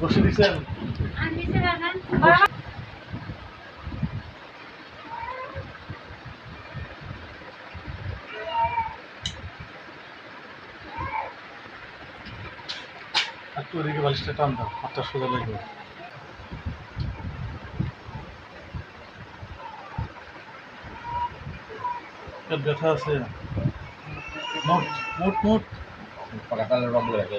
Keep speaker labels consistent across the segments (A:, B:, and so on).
A: বসে দিচ্ছেন একটু ওদিকে বালিশটা টান দাও, হাতটা সোজা লাগবে ব্যথা আছে? মোট মোট মোট।
B: লাগে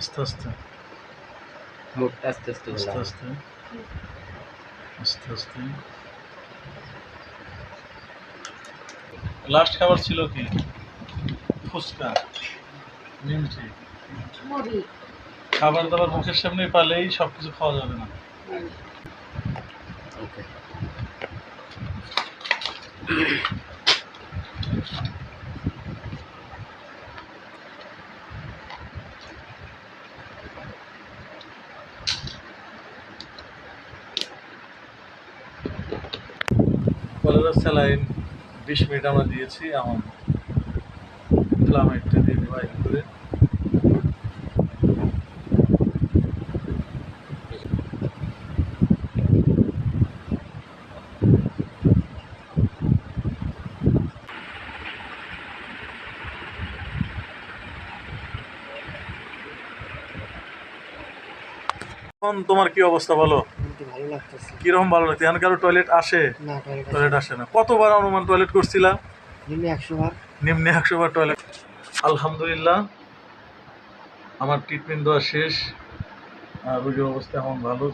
A: আস্তে আস্তে।
B: মুখটা আস্তে আস্তে
A: আস্তে আস্তে। আস্তে আস্তে। লাস্ট খাবার ছিল কি? ফুচকা। নিমচি খাবার দাবার মুখের সামনে পালেই সব কিছু খাওয়া যাবে না।
B: ওকে
A: কলেরা স্যালাইন বিশ মিনিট আমরা দিয়েছি এখন ফ্লামাইটটা দিয়ে এক করে। তোমার কি অবস্থা বলো?
C: কিন্তু ভালো লাগতেছে।
A: কীরকম ভালো লাগছে? এখন কারও টয়লেট আসে?
C: না
A: টয়লেট আসে না। কতবার অনুমান টয়লেট করছিলা
C: নিম্নে একশো বার।
A: নিম্নে একশো বার টয়লেট আলহামদুলিল্লাহ আমার ট্রিটমেন্ট দেওয়া শেষ। আর রোগীর অবস্থা এখন ভালো।